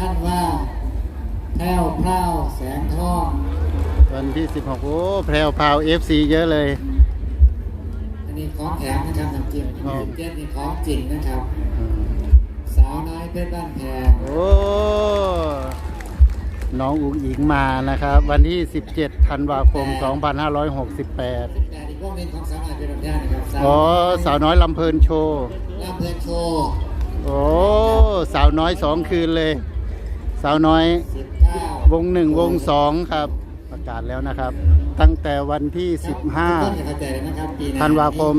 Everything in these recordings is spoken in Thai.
ท่านว่าแพรวพราวแสงทองวันที่ 16 โอ้แพรวพราว FC เยอะเลย อันนี้ของแถมนะครับน้ำจิ้มอ๋น้ำจิ้นี่ของจริงนะครับสาวน้อยเพชรบ้านแพงโอ้น้องอุ๋งอิงมานะครับ วันที่ 17ธันวาคม 2568เองพันห้าร้อยเพชรบแพงนอสาวน้อยลำเพลินโชว์ ลำเพลินโชว์โอ้ สาวน้อยสองคืนเลย สาวน้อย วงหนึ่งวงสองครับ ประกาศแล้วนะครับ ตั้งแต่วันที่ทุกคนจะเข้าใจเลยนะครับปีห15ธันวาคม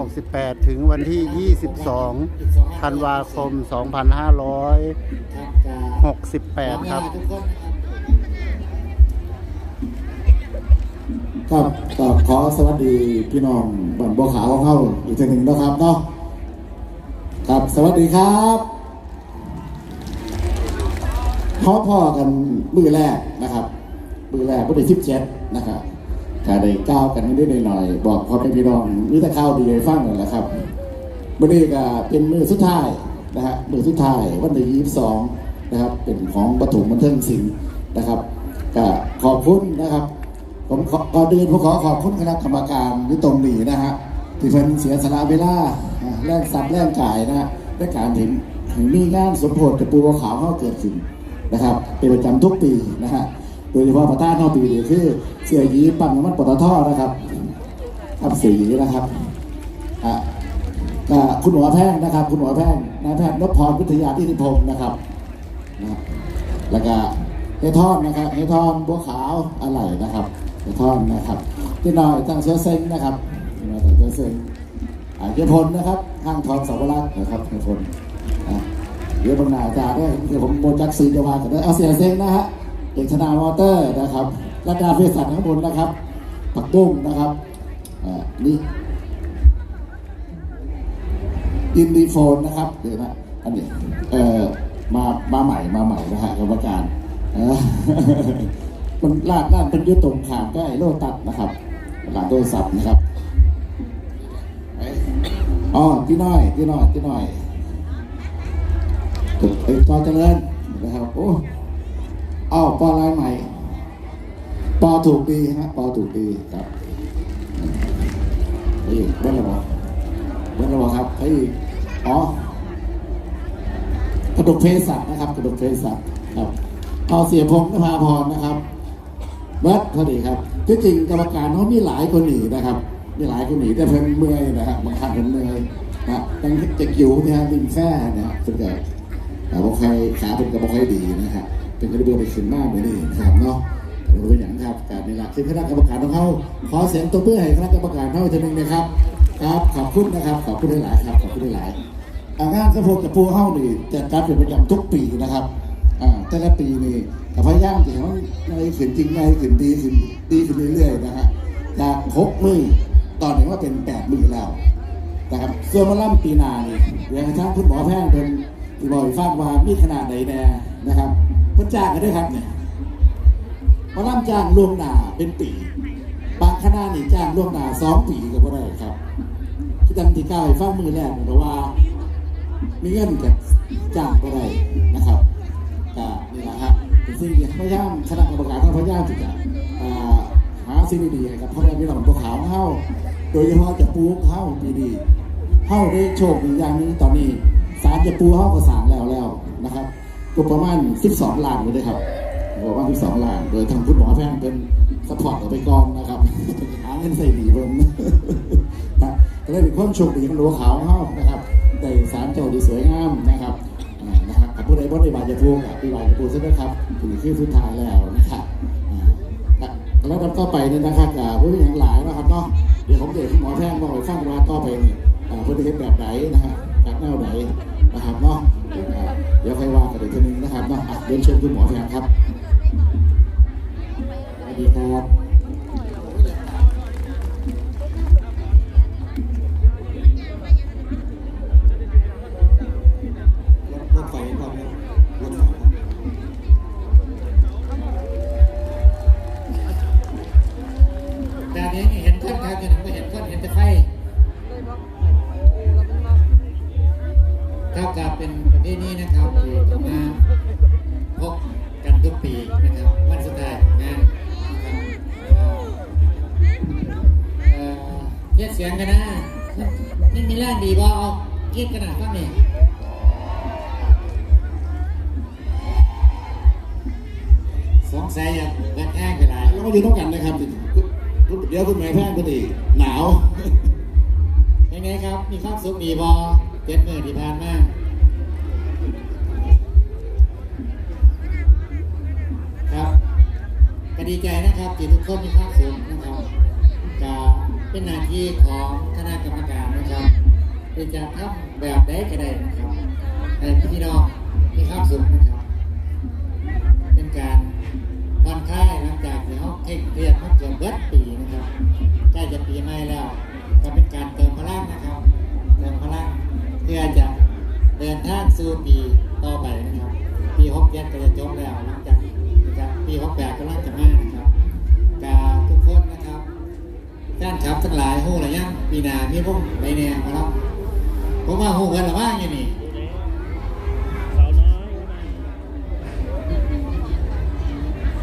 2568 ถึงวันที่ 22ธันวาคม 2568ครับคนนะครับครับก็ขอสวัสดีพี่น้องบันบัวขาวเข้าอีกทีหนึ่งนะครับเนาะครับสวัสดีครับ พ่อพ่อกันมือแรกนะครับ มือแรกก็ได้ทิปเจ็ดนะครับก็ได้ก้าวกันนิดๆหน่อย บอกพ่อแม่พี่น้องมีแต่ข้าวดีให้ฟังนั่นแหละครับวันนี้ก็เป็นมือสุดท้ายนะฮะมือสุดท้ายวันที่ยี่สิบสองนะครับ เป็นของปฐมบันเทิงศิลป์นะครับก็ขอบคุณนะครับ ผมขอก่อนอื่นผมขอขอบคุณคณะกรรมการที่ตรงนี้นะฮะที่เพิ่นเสียสละเวลาอ่าแรงสับแรงกายนะฮะในการถึงถึงมีงานสมโพธิกับปูบัวขาวเข้าเกิดขึ้น นะครับเป็นประจำทุกปีนะฮะโดยเฉพาะประธานเข้าปีนี้คือเสียหยีปั่นน้ำมันปตทนะครับครับเสียหยีนะครับอะคุณหมอแพทย์นะครับ คุณหมอแพทย์นายแพทย์นพพรวิทยาที่นิพงศ์นะครับนะแล้วก็เฮทอนนะครับเฮทอนบัวขาวอะไรนะครับเฮทอนนะครับที่น้อยตั้งเชื้อเซ็งนะครับที่น้อยตั้งเชื้อเซ็งอ่าเยพลนะครับห้างทองสาวรักษ์นะครับเยพลน เดี๋ยวบางนาจาด้วยเดี๋ยวผมโมจักซีจะวากันด้วยเอาเสียเซ็งนะฮะเอกชนามอเตอร์นะครับรัตดาเภสัชข้างบนนะครับ ผักบุ้งนะครับอ่านี่อินดีโฟนนะครับเดี๋ยวนะอันนี้เอ่อมามาใหม่มาใหม่นะฮะกรรมการมันลาดด้านเป็นยุตรงขามก็ไอ้โลตัดนะครับหลังโทรศัพท์นะครับอ๋อที่น้อยที่น้อยที่น้อย ไอ้จอเจริญนะครับโอ้อ้าวปอลายใหม่ปอถูกดีฮะปอถูกดีครับเฮ้ยเบิ้ลระบอกเบิ้ลระบอกครับเฮ้ยอ๋อกระดกเพสัตนะครับกระดกเพสัตครับเอาเสียพงษ์นภาพรนะครับเบิร์ดพอดีครับที่จริงกรรมการเขามีหลายคนหนีนะครับ มีหลายคนหนีแต่เพิ่นเมื่อยนะครับบางครั้งเพิ่นเมื่อยนะตั้งจะกิ้วเนี่ยฮะริมแซ่นะฮะซึ่งก็ แต่ว่าใครขาเป็นกระบอกใครดีนะครับเป็นกระเบื้องไปขึ้นมากเลยนี่นะครับเนาะแต่ว่าเป็นอย่างครับการในหลักซึ่งคณะกรรมการของเขาขอเสียงตัวเพื่อให้คณะกรรมการเขาจะหนึ่งนะครับครับขอบคุณนะครับขอบคุณหลายครับขอบคุณหลายงานกระโพกกับปูเฮ้านี่จะจัดเป็นประจำทุกปีนะครับแต่ละปีนี่กับพยายามจะให้มันในขึ้นจริงในขึ้นดีขึ้นดีขึ้นเรื่อยๆนะฮะจากหกมือตอนนี้ว่าเป็นแปดมือแล้วนะครับเส่วนมาล่ำปีนานี่เดี๋ยวทางคุณหมอแพทย์เป็น ที่บอกให้ฟังว่ามีขนาดไหนแน่นะครับเพิ่นจ้างกันด้วยครับเนี่ยมาล่ำจ้างล่วงหน้าเป็นปีบางคณะนี่จ้างล่วงหน้าสองปีก็บ่ได้ครับที่จังที่เก้าให้ฟังมือแรกแต่ว่า มีเงินกับจ้างก็ได้นะครับก็นี่แหละครับเป็นสิ่งที่พยายามคณะกรรมการต้องพยายามที่จะหาสิ่งดีๆกับพ่อแม่พี่น้องตัวขาวเของเฮาโดยเฉพาะจะปูเฮาปีดีเฮาได้โชคดีอย่างนี้ตอนนี้ สารจะปูเฮาก็สางแล้วแล้วนะครับก็ประมาณ 12 ล้านเลยนะครับประมา12ล้าน โดยทางคุณหมอแพทย์เป็นสปอร์ตเอาไปกอนนะครับหาเงินใส่ดีเพิ่มนะก็เลยเป็นความโชคดีของหลวงขาวเฮานะครับได้สารเจ้าดีสวยงามนะครับนะครับกับผู้ใดบ่ได้บาดจะพูกับพี่บาดจะพูใช่ไหมครับถึงคือสุดท้ายแล้วนะครับแล้วก็ไปเนี่ยนะครับกับผู้ที่ยังหลายนะครับเนาะเดี๋ยวผมเดี๋ยวหมอแพทย์บอกให้ฟังว่าต่อไปนี่อ่าผู้ที่เห็นแบบไหนนะฮะ จากแนวไหนนะครับเนาะเดี๋ยวค่อยว่ากันอีกทีนึงนะครับเนาะเรียนเชิญคุณหมอแพทนครับสวัสดีครับ ที่นี่นะครับคือจะมาพบกันทุกปีนะครับวันสุดท้ายของงานเทียบเสียงกันนะนี่มีแรงดีบ่เอาเกียรกระดาษข้างนี้สงสัยอย่แรกแรกกันได้แล้วก็ยืนต้องกันนะครับ เดี๋ยวคุณแม่แพงก็ดีหนาวยังไงครับ มีความสุขดีบ่เจ็ดหมื่นที่านมาก ดีใจนะครับที่ทุกคนมีความสุขนะครับจะเป็นหน้าที่ของคณะกรรมการนะครับที่จะทำแบบใดก็ได้นะครับให้พี่น้องมีความสุขนะครับ เป็นการผ่อนคลายหลังจากที่เขาเคร่งเครียดมาเกือบเบิดปีนะครับใกล้จะปีใหม่แล้วก็เป็นการเติ ปีหนามีพวกไรแนวมาแล้วผมว่าหูกันหรือว่าอย่างนี้สาวน้อย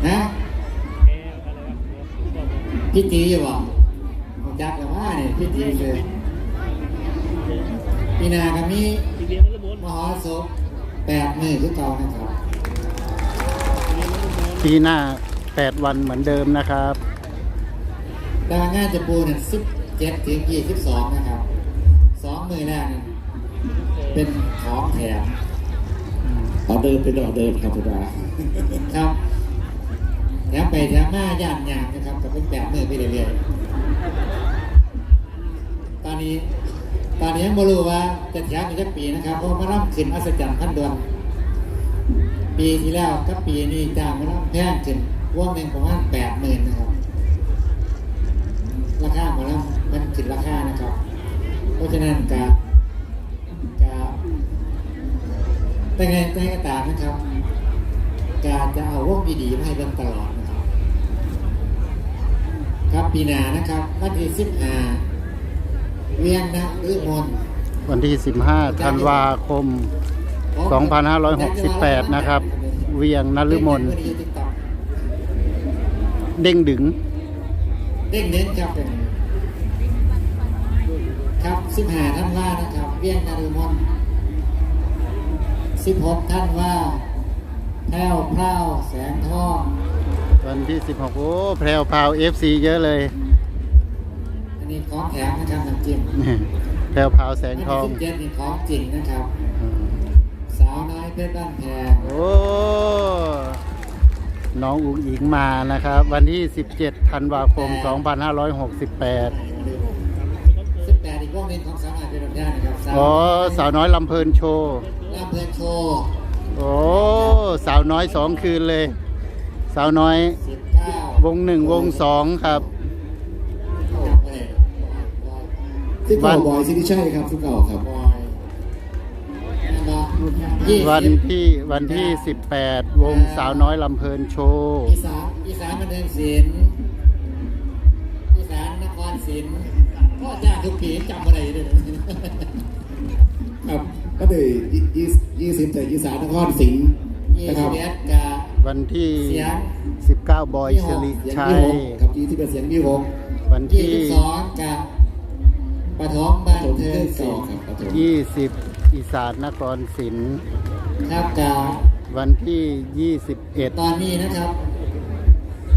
นะแก้วอะไรวะบอกพี่ตีอยู่บ่ผมจักหรือว่าเนี่ยพี่ตีเลยปีหนาก็มีทีเดียวมันระบนมหรสพแปดมือคือเก่านะครับปีหน้า 8 วันเหมือนเดิมนะครับ ดาวงานจะปูเนี่ยสิบ เจ็ดถึงยี่สิบสองนะครับสองมือแรกเนี่เป็นของแถมออเดินเป็นออเดินครับทุกท่านครับแถมไปแถมมาย่านยางนะครับก็เป็นแบบมือไปเรื่อยๆตอนนี้ ตอนนี้ยังไม่รู้ว่าจะแถมอีกสักปีนะครับเพราะมาล่ำขึ้นอัศจรรย์พันดวงปีที่แล้วกับปีนี้จ้างมาล่ำแพงขึ้นวงหนึ่งประมาณแปดหมื่นนะครับราคามดแล้ว มันขึ้นราคานะครับ เพราะฉะนั้นกากาแต่ไงแต่ไงก็ตามนะครับ การจะเอาวงดีๆมาให้เบิ่งตลอดนะครับ ครับปีหน้านะครับวันที่สิบห้าเวียงนะหรือมนวันที่ 15 ธันวาคม 2568 นะครับ เวียงนฤมลเด้งดึง เด้งเน้นครับเป็น ครับสิบห้าท่านว่านะครับเวียงนารุมนสิบหกท่านว่าแพรวพราวแสงทองวันที่ 16 โอ้แพรวพราวเอฟซีเยอะเลย อันนี้ของแถมนะครับน้ำจิ้แพรวพราวแสงทองอันเจ็ดนของจริงนะครับ สาวน้อยเพชรบ้านแพรโอ้น้องอุ๋งอิงมานะครับ วันที่ 17 ธันวาคม 2568 18 เวนของสาวน้อยเป็นแบบนี้นะครับสาวอ๋อสาวน้อยลำเพลินโชว์ลำเพลินโชว์โอ้สาวน้อยสองคืนเลย สาวน้อย วงหนึ่งวงสองครับสิบเก้าบอยสิที่ใช่ครับสิบเก้าครับวันที่วันที่สิบแปดวงสาวน้อยลำเพลินโชว์อีสานอีสานบัเดินศิลป์อีสานนครศิลป์ ก็จ้างทุกปีจำอะไรเลยครับก็เลยยี่ยี่สิบแต่ยี่สานนครสิงห์ยี่นะคสิรับบเอ็ดกาวันที่เสียง19บอยชลิเสียงชัที่ยหกครับยี่สิบเป็นเสียงที่หกวันยี่ที่สิบสองกาปฐมบันผมเทิเทิงงศิเก่าลป์ครับปฐม20อีสานนครศิลป์ครับกาวันที่21ตอนนี้นะครับ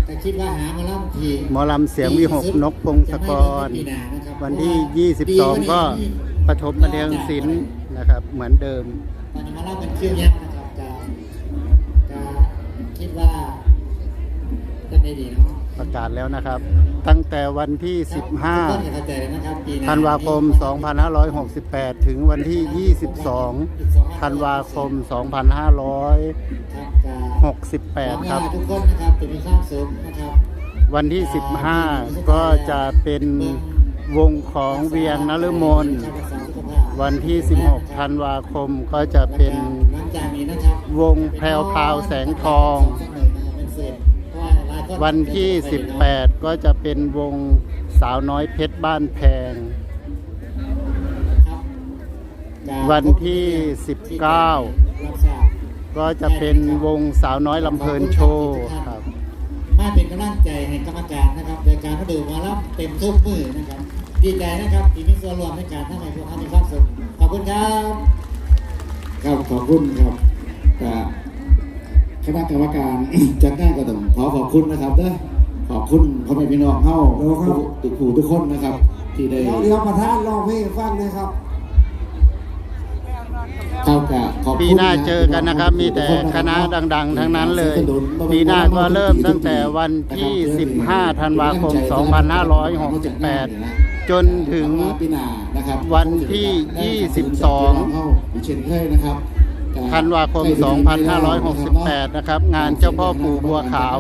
แต่คิดว่าหามาล่ำทีหมอลำเสียงวิหกนกพงศกร วันที่ 22 ก็ปฐมบันเทิงศิลป์นะครับ เหมือนเดิมตอนนี้มาเล่าเป็นคิวยักษ์นะครับจะจะคิดว่าจะได้ดีเนาะประกาศแล้วนะครับ ตั้งแต่วันที่ครับทุกคนจะเข้าใจเลยนะครับปีห15น้ธันวาคม 2568 ถึงวันที่ 22 ธันวาคมครับจะหวัง 2568 ครับว่าทุกคนนะครับจะมีความสุขนะครับ วันที่ 15 ก็จะเป็นวงของเวียงนฤมลรักษาสุขภาพวันที่ 16 ธันวาคมก็จะเป็นหลังจากนี้นะครับวงแพรวพราวแสงทอง วันที่ 18 ก็จะเป็นวงสาวน้อยเพชรบ้านแพง วันที่ 19 ก็จะเป็นวงสาวน้อยลำเพลินโชว์ครับมาเป็นกำลังใจให้กรรมการนะครับโดยการมาดูหมาล่ำเต็มทุกมือนะครับดีใจนะครับที่มีส่วนร่วมในการทำให้พวกเขามีความสุขขอบคุณครับครับขอบคุณครับแต่คณะกรรมการจัดงานก็ต้องขอขอบคุณนะครับเด้อขอบคุณพ่อแม่พี่น้องเฮาทุกผู้ทุกคนนะครับ ที่ได้เดี๋ยวเดี๋ยวประธานลองเพลงให้ฟังนะครับ เข้ากับขอบคุณปีหน้าเจอกันนะครับ มีแต่คณะดัง ๆ ทั้งนั้นเลย ปีหน้าก็เริ่มตั้งแต่วันที่ 15 ธันวาคม 2568 จนถึงปีหน้านะครับวันที่ 22 เข้าอีกเช่นเคยนะครับธันวาคม 2568 นะครับ งานเจ้าพ่อปู่บัวขาว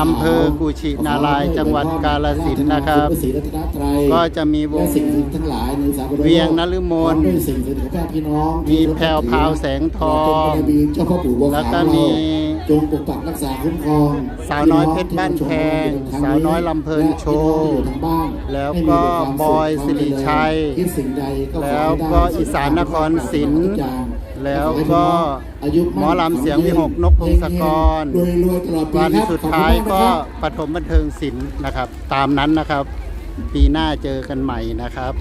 อำเภอกุชินารายณ์จังหวัดกาฬสินธุ์นะครับ ก็จะมีวงและสิ่งทั้งหลายในสากลโลกเวียงนฤมลพร้อด้วยสิ่งศักดิ์สิทธิ์ของพี่น้องมีแพรวพราวแสงทองจงเป็นบารมีเจ้าพ่อปู่บัวแล้วขาวก็มีจงปกปักรักษาคุ้มครองสาวน้อยเพชรบ้านแพงสาวน้อยลำเพลินโชว์และพี่น้องที่อยู่ทางบ้านแล้วก็บอยสิริชัยคิดสิ่งใดก็ขอแล้วให้ได้ก็อีสานนครศรีทุกอย่าง แล้วก็อายุหมอลำเสียงวิหกนกพงศกรรวยรวยๆตลอดปีวันครับสุดขอบคุณท้ายมนะก็ครับปฐมบันเทิงศิลป์นะครับ ตามนั้นนะครับ ปีหน้าเจอกันใหม่นะครับ